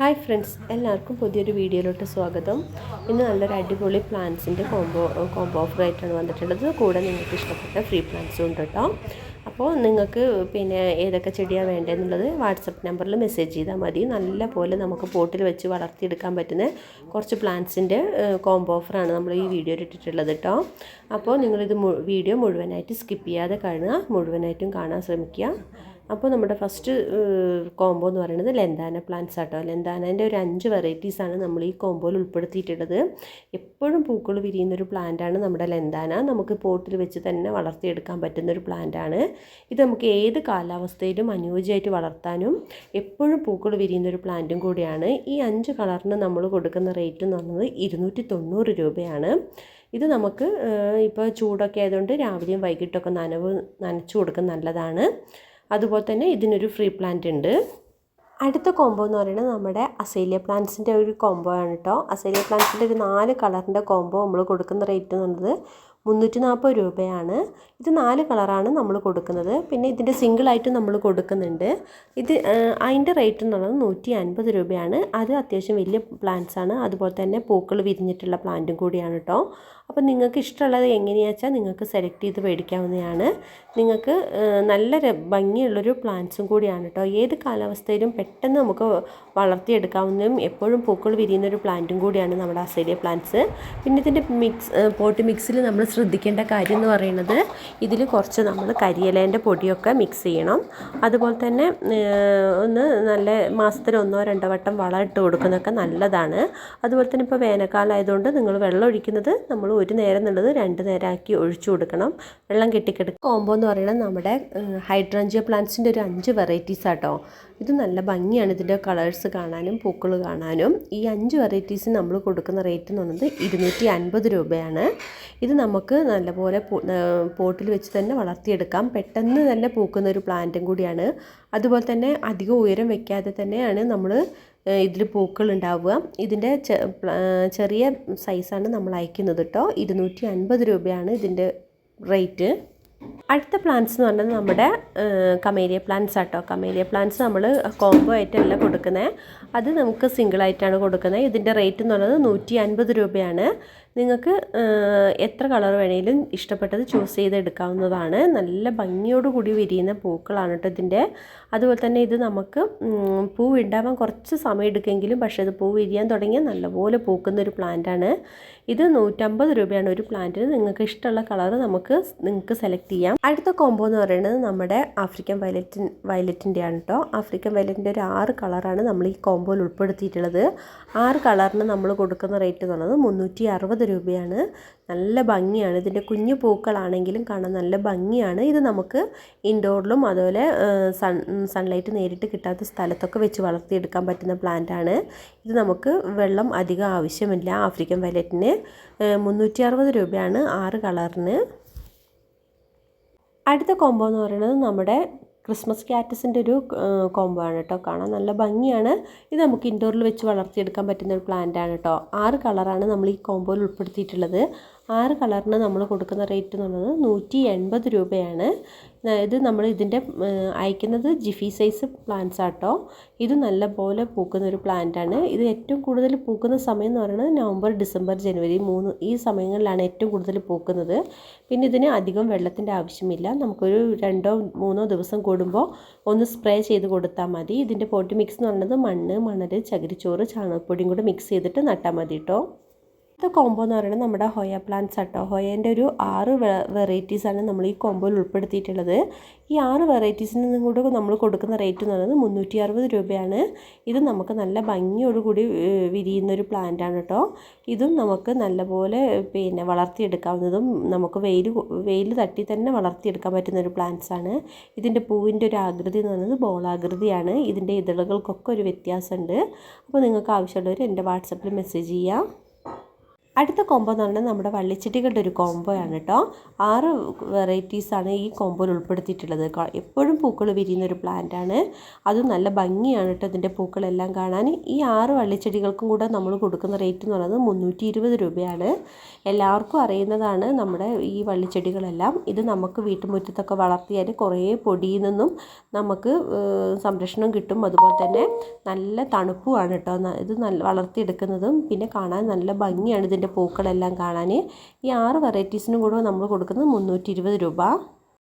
Hi friends എല്ലാവർക്കും പുതിയൊരു വീഡിയോയിലോട്ട് സ്വാഗതം. ഇന്ന് നല്ലൊരു അടിപൊളി പ്ലാന്റ്സിന്റെ കോംബോ കോംബോ ഓഫർ ആയിട്ടാണ് വന്നിട്ടുള്ളത്. കൂടെ നിങ്ങൾക്ക് ഇഷ്ടപ്പെട്ട ഫ്രീ പ്ലാന്റ്സും ഉണ്ട് കേട്ടോ അപ്പോൾ നിങ്ങൾക്ക് പിന്നെ ഏതൊക്കെ ചെടിയാണ് വേണ്ടതെന്നുള്ളത് വാട്സപ്പ് നമ്പറിൽ മെസ്സേജ് ചെയ്താൽ മതി. നല്ല പോലെ നമുക്ക് പോട്ടിൽ വെച്ച് വളർത്തിയെടുക്കാൻ പറ്റുന്ന കുറച്ച് പ്ലാന്റ്സിന്റെ കോംബോ ഓഫറാണ് നമ്മൾ ഈ വീഡിയോയിൽ ഇട്ടിട്ടുള്ളത് കേട്ടോ അപ്പോൾ നിങ്ങളിത് വീഡിയോ മുഴുവനായിട്ട് സ്കിപ്പ് ചെയ്യാതെ കാണുക. മുഴുവനായിട്ടും കാണാൻ ശ്രമിക്കുക. അപ്പോൾ നമ്മുടെ ഫസ്റ്റ് കോംബോ എന്ന് പറയുന്നത് ലെന്താന പ്ലാന്റ്സ് ആട്ടോ. ലെന്താനന്റെ ഒരു അഞ്ച് വെറൈറ്റീസാണ് നമ്മൾ ഈ കോംബോയിൽ ഉൾപ്പെടുത്തിയിട്ടുള്ളത്. എപ്പോഴും പൂക്കൾ വിരിയുന്നൊരു പ്ലാന്റാണ് നമ്മുടെ ലെന്താന നമുക്ക് പോട്ടിൽ വെച്ച് തന്നെ വളർത്തിയെടുക്കാൻ പറ്റുന്നൊരു പ്ലാന്റാണ് ഇത് നമുക്ക് ഏത് കാലാവസ്ഥയിലും അനുയോജ്യമായിട്ട് വളർത്താനും എപ്പോഴും പൂക്കൾ വിരിയുന്നൊരു പ്ലാന്റും കൂടിയാണ്. ഈ അഞ്ച് കളറിന് നമ്മൾ കൊടുക്കുന്ന റേറ്റ് എന്ന് പറയുന്നത് ഇരുന്നൂറ്റി തൊണ്ണൂറ് രൂപയാണ്. ഇത് നമുക്ക് ഇപ്പോൾ ചൂടൊക്കെ ആയതുകൊണ്ട് രാവിലെയും വൈകിട്ടൊക്കെ നനവ് നനച്ചു കൊടുക്കുന്നത് നല്ലതാണ്. അതുപോലെ തന്നെ ഇതിനൊരു ഫ്രീ പ്ലാന്റ് ഉണ്ട്. അടുത്ത കോംബോ എന്ന് പറയുന്നത് നമ്മുടെ അസേലിയ പ്ലാന്റ്സിന്റെ ഒരു കോംബോ ആണ് കേട്ടോ അസേലിയ പ്ലാന്റ്സിന്റെ ഒരു നാല് കളറിന്റെ കോംബോ നമ്മൾ കൊടുക്കുന്ന റേറ്റ് എന്ന് പറയുന്നത് മുന്നൂറ്റി നാൽപ്പത് രൂപയാണ്. ഇത് നാല് കളറാണ് നമ്മൾ കൊടുക്കുന്നത്. പിന്നെ ഇതിന്റെ സിംഗിളായിട്ട് നമ്മൾ കൊടുക്കുന്നുണ്ട്. ഇത് അതിന്റെ റേറ്റ് എന്ന് പറയുന്നത് നൂറ്റി അൻപത് രൂപയാണ്. അത് അത്യാവശ്യം വലിയ പ്ലാന്റ്സ് ആണ്. അതുപോലെ തന്നെ പൂക്കൾ വിരിഞ്ഞിട്ടുള്ള പ്ലാന്റും കൂടിയാണ് കേട്ടോ അപ്പോൾ നിങ്ങൾക്ക് ഇഷ്ടമുള്ളത് എങ്ങനെയാണെന്ന് വെച്ചാൽ നിങ്ങൾക്ക് സെലക്ട് ചെയ്ത് മേടിക്കാവുന്നതാണ്. നിങ്ങൾക്ക് നല്ല ഭംഗിയുള്ളൊരു പ്ലാന്റ്സും കൂടിയാണ് കേട്ടോ ഏത് കാലാവസ്ഥയിലും പെട്ടെന്ന് നമുക്ക് വളർത്തിയെടുക്കാവുന്നതും എപ്പോഴും പൂക്കൾ വിരിയുന്ന ഒരു പ്ലാന്റും കൂടിയാണ് നമ്മുടെ അസേലിയ പ്ലാന്റ്സ്. പിന്നെ ഇതിന്റെ മിക്സ് പോട്ട് മിക്സിൽ നമ്മൾ ശ്രദ്ധിക്കേണ്ട കാര്യം എന്ന് പറയുന്നത് ഇതിൽ കുറച്ച് നമ്മൾ കരിയിലേന്റെ പൊടിയൊക്കെ മിക്സ് ചെയ്യണം. അതുപോലെ തന്നെ ഒന്ന് നല്ല മാസത്തിൽ ഒന്നോ രണ്ടോ വട്ടം വളം ഇട്ട് കൊടുക്കുന്നതൊക്കെ നല്ലതാണ്. അതുപോലെ തന്നെ ഇപ്പോൾ വേനൽക്കാലം ആയതുകൊണ്ട് നിങ്ങൾ വെള്ളം ഒഴിക്കുന്നത് നമ്മൾ ഒരു നേരം എന്നുള്ളത് രണ്ട് നേരമാക്കി ഒഴിച്ചു കൊടുക്കണം. വെള്ളം കെട്ടിക്കിടക്കും കോമ്പോ എന്ന് പറയുന്നത് നമ്മുടെ ഹൈഡ്രഞ്ചിയ പ്ലാന്റ്സിന്റെ ഒരു അഞ്ച് വെറൈറ്റീസ് ആട്ടോ ഇത് നല്ല ഭംഗിയാണ്. ഇതിന്റെ കളേഴ്സ് കാണാനും പൂക്കൾ കാണാനും. ഈ അഞ്ച് വെറൈറ്റീസ് നമ്മൾ കൊടുക്കുന്ന റേറ്റ് എന്ന് പറയുന്നത് ഇരുന്നൂറ്റി അൻപത് രൂപയാണ്. ഇത് നമുക്ക് നല്ലപോലെ പോട്ടിൽ വെച്ച് തന്നെ വളർത്തിയെടുക്കാം. പെട്ടെന്ന് തന്നെ പൂക്കുന്ന ഒരു പ്ലാന്റും കൂടിയാണ്. അതുപോലെ തന്നെ അധികം ഉയരം വെക്കാതെ തന്നെയാണ് നമ്മൾ ഇതിൽ പൂക്കൾ ഉണ്ടാവുക ഇതിന്റെ ചെറിയ സൈസാണ് നമ്മൾ അയക്കുന്നത് കേട്ടോ ഇരുന്നൂറ്റി അൻപത് രൂപയാണ് ഇതിന്റെ റേറ്റ് അടുത്ത പ്ലാന്റ്സ് എന്ന് പറഞ്ഞാൽ നമ്മുടെ കമേലിയ പ്ലാന്റ്സ് ആട്ടോ. കമേലിയ പ്ലാന്റ്സ് നമ്മൾ കോംബോ ആയിട്ടല്ല കൊടുക്കുന്നത് അത് നമുക്ക് സിംഗിളായിട്ടാണ് കൊടുക്കുന്നത് ഇതിന്റെ റേറ്റ് എന്ന് പറയുന്നത് നൂറ്റി അൻപത് രൂപയാണ്. നിങ്ങൾക്ക് എത്ര കളർ വേണമെങ്കിലും ഇഷ്ടപ്പെട്ടത് ചൂസ് ചെയ്ത് എടുക്കാവുന്നതാണ് നല്ല ഭംഗിയോടുകൂടി വിരിയുന്ന പൂക്കളാണ് കേട്ടോ ഇതിന്റെ. അതുപോലെ തന്നെ ഇത് നമുക്ക് പൂ ഉണ്ടാവാൻ കുറച്ച് സമയം എടുക്കുമെങ്കിലും പക്ഷേ ഇത് പൂ വിരിയാൻ തുടങ്ങിയാൽ നല്ലപോലെ പൂക്കുന്ന ഒരു പ്ലാന്റാണ്. ഇത് നൂറ്റമ്പത് രൂപയാണ് ഒരു പ്ലാന്റിന്. നിങ്ങൾക്ക് ഇഷ്ടമുള്ള കളർ നമുക്ക് നിങ്ങൾക്ക് സെലക്ട് ചെയ്യാം. അടുത്ത കോംബോ എന്ന് പറയുന്നത് നമ്മുടെ ആഫ്രിക്കൻ വയലറ്റിൻ വയലറ്റിന്റെ ആണ് കേട്ടോ ആഫ്രിക്കൻ വയലറ്റിന്റെ ഒരു ആറ് കളറാണ് നമ്മൾ ഈ കോംബോയിൽ ഉൾപ്പെടുത്തിയിട്ടുള്ളത്. ആറ് കളറിന് നമ്മൾ കൊടുക്കുന്ന റേറ്റ് എന്ന് പറയുന്നത് മുന്നൂറ്റി രൂപയാണ്. നല്ല ഭംഗിയാണ്. ഇതിന്റെ കുഞ്ഞു പൂക്കളാണെങ്കിലും കാണാൻ നല്ല ഭംഗിയാണ്. ഇത് നമുക്ക് ഇൻഡോറിലും അതുപോലെ സൺ സൺലൈറ്റ് നേരിട്ട് കിട്ടാത്ത സ്ഥലത്തൊക്കെ വെച്ച് വളർത്തിയെടുക്കാൻ പറ്റുന്ന പ്ലാന്റ് ആണ്. ഇത് നമുക്ക് വെള്ളം അധികം ആവശ്യമില്ല. ആഫ്രിക്കൻ വയലറ്റിന് മുന്നൂറ്റി അറുപത് രൂപയാണ് ആറ് കളറിന് അടുത്ത കോംബോ എന്ന് പറയുന്നത് നമ്മുടെ ക്രിസ്മസ് ക്യാറ്റസിന്റെ ഒരു കോംബോ ആണ് കേട്ടോ. കാണാൻ നല്ല ഭംഗിയാണ്. ഇത് നമുക്ക് ഇൻഡോറിൽ വെച്ച് വളർത്തിയെടുക്കാൻ പറ്റുന്ന ഒരു പ്ലാന്റ് ആണ് കേട്ടോ. ആറ് കളറാണ് നമ്മൾ ഈ കോംബോയിൽ ഉൾപ്പെടുത്തിയിട്ടുള്ളത്. ആറ് കളറിന് നമ്മൾ കൊടുക്കുന്ന റേറ്റ് എന്ന് പറയുന്നത് നൂറ്റി എൺപത് രൂപയാണ്. ഇത് നമ്മൾ ഇതിന്റെ അയക്കുന്നത് ജിഫി സൈസ് പ്ലാന്റ്സ് ആട്ടോ. ഇത് നല്ല പോലെ പൂക്കുന്ന ഒരു പ്ലാന്റാണ് ഇത് ഏറ്റവും കൂടുതൽ പൂക്കുന്ന സമയം എന്ന് പറയുന്നത് നവംബർ ഡിസംബർ ജനുവരി മൂന്ന് ഈ സമയങ്ങളിലാണ് ഏറ്റവും കൂടുതൽ പൂക്കുന്നത്. പിന്നെ ഇതിന് അധികം വെള്ളത്തിന്റെ ആവശ്യമില്ല. നമുക്കൊരു രണ്ടോ മൂന്നോ ദിവസം കൂടുമ്പോൾ ഒന്ന് സ്പ്രേ ചെയ്ത് കൊടുത്താൽ മതി. ഇതിന്റെ പോട്ടി മിക്സ് എന്ന് പറയുന്നത് മണ്ണ് മണൽ ചകിരിച്ചോറ് ചാണകപ്പൊടിയും കൂടെ മിക്സ് ചെയ്തിട്ട് നട്ടാൽ മതി കേട്ടോ. അടുത്ത കോംബോ എന്ന് പറയുന്നത് നമ്മുടെ ഹൊയ പ്ലാന്റ്സ് ആട്ടോ. ഹൊയേന്റെ ഒരു ആറ് വെറൈറ്റീസാണ് നമ്മൾ ഈ കോംബോയിൽ ഉൾപ്പെടുത്തിയിട്ടുള്ളത്. ഈ ആറ് വെറൈറ്റീസിൽ നിന്നും കൂടെ നമ്മൾ കൊടുക്കുന്ന റേറ്റ് എന്ന് പറയുന്നത് മുന്നൂറ്റി അറുപത് രൂപയാണ്. ഇത് നമുക്ക് നല്ല ഭംഗിയോടുകൂടി വിരിയുന്ന ഒരു പ്ലാന്റ് ആണ് കേട്ടോ ഇതും നമുക്ക് നല്ലപോലെ പിന്നെ വളർത്തിയെടുക്കാവുന്നതും നമുക്ക് വെയിൽ വെയിൽ തട്ടി തന്നെ വളർത്തിയെടുക്കാൻ പറ്റുന്ന ഒരു പ്ലാന്റ്സ് ആണ്. ഇതിന്റെ പൂവിന്റെ ഒരു ആകൃതി എന്ന് പറയുന്നത് ബോളാകൃതിയാണ്. ഇതിന്റെ ഇതളുകൾക്കൊക്കെ ഒരു വ്യത്യാസമുണ്ട്. അപ്പോൾ നിങ്ങൾക്ക് ആവശ്യമുള്ളവർ എന്റെ വാട്സപ്പിൽ മെസ്സേജ് ചെയ്യാം. അടുത്ത കോംബോ എന്ന് പറഞ്ഞാൽ നമ്മുടെ വള്ളിച്ചെടികളുടെ ഒരു കോംബോ ആണ് കേട്ടോ. ആറ് വെറൈറ്റീസാണ് ഈ കോംബോയിൽ ഉൾപ്പെടുത്തിയിട്ടുള്ളത്. എപ്പോഴും പൂക്കൾ വിരിയുന്ന ഒരു പ്ലാന്റ് ആണ്. അതും നല്ല ഭംഗിയാണ് കേട്ടോ ഇതിന്റെ പൂക്കളെല്ലാം കാണാൻ. ഈ ആറ് വള്ളിച്ചെടികൾക്കും കൂടെ നമ്മൾ കൊടുക്കുന്ന റേറ്റ് എന്ന് പറയുന്നത് മുന്നൂറ്റി ഇരുപത് രൂപയാണ്. എല്ലാവർക്കും അറിയുന്നതാണ് നമ്മുടെ ഈ വള്ളിച്ചെടികളെല്ലാം. ഇത് നമുക്ക് വീട്ടുമുറ്റത്തൊക്കെ വളർത്തിയാൽ കുറേ പൊടിയിൽ നിന്നും നമുക്ക് സംരക്ഷണം കിട്ടും. അതുപോലെ തന്നെ നല്ല തണുപ്പുമാണ് കേട്ടോ. ഇത് നല്ല വളർത്തിയെടുക്കുന്നതും പിന്നെ കാണാൻ നല്ല ഭംഗിയാണ് ഇതിന്റെ പൂക്കളെല്ലാം കാണാൻ ഈ ആറ് വെറൈറ്റീസിനും കൂടെ നമ്മൾ കൊടുക്കുന്നത് മുന്നൂറ്റി രൂപ.